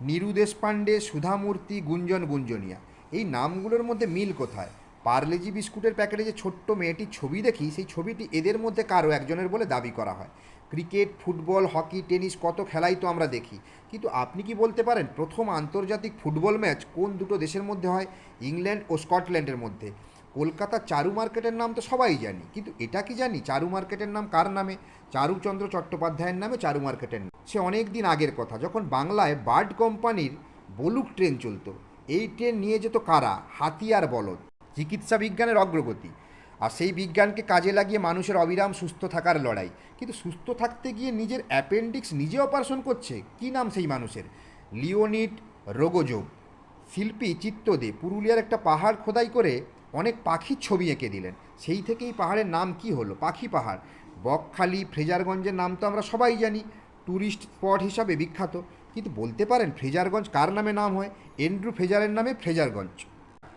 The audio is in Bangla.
নীরু দেশপাণ্ডে, সুধামূর্তি, গুঞ্জন, গুঞ্জনিয়া। এই নামগুলোর মধ্যে মিল কোথায়? পার্লেজি বিস্কুটের প্যাকেটে যে ছোট্ট মেয়েটির ছবি দেখি, সেই ছবিটি এদের মধ্যে কারও একজনের বলে দাবি করা হয়। ক্রিকেট, ফুটবল, হকি, টেনিস, কত খেলাই তো আমরা দেখি। কিন্তু আপনি কি বলতে পারেন, প্রথম আন্তর্জাতিক ফুটবল ম্যাচ কোন দুটো দেশের মধ্যে হয়? ইংল্যান্ড ও স্কটল্যান্ডের মধ্যে। কলকাতার চারু মার্কেটের নাম তো সবাই জানি। কিন্তু এটা কি জানি? চারু মার্কেটের নাম কার নামে? চারুচন্দ্র চট্টোপাধ্যায়ের নামে চারু মার্কেটের নাম। সে অনেক দিন আগের কথা, যখন বাংলায় বার্ড কোম্পানির বলুক ট্রেন চলতো। এই ট্রেন নিয়ে যেত কারা? হাতি আর বলদ, চিকিৎসা বিজ্ঞানের অগ্রগতি। আর সেই বিজ্ঞানকে কাজে লাগিয়ে মানুষের অবিরাম সুস্থ থাকার লড়াই। কিন্তু সুস্থ থাকতে গিয়ে নিজের অ্যাপেন্ডিক্স নিজে অপারেশন করছে? কি নাম সেই মানুষের? লিওনিট রোগোজোগ শিল্পী চিত্তদে পুরুলিয়ার একটা পাহাড় খোদাই করে অনেক পাখির ছবি এঁকে দিলেন। সেই থেকেই পাহাড়ের নাম কি হলো? পাখি পাহাড়। বকখালি, ফ্রেজারগঞ্জের নাম তো আমরা সবাই জানি। ট্যুরিস্ট স্পট হিসাবে বিখ্যাত। কিন্তু বলতে পারেন ফ্রেজারগঞ্জ কার নামে নাম হয়? এন্ড্রু ফ্রেজারের নামে ফ্রেজারগঞ্জ।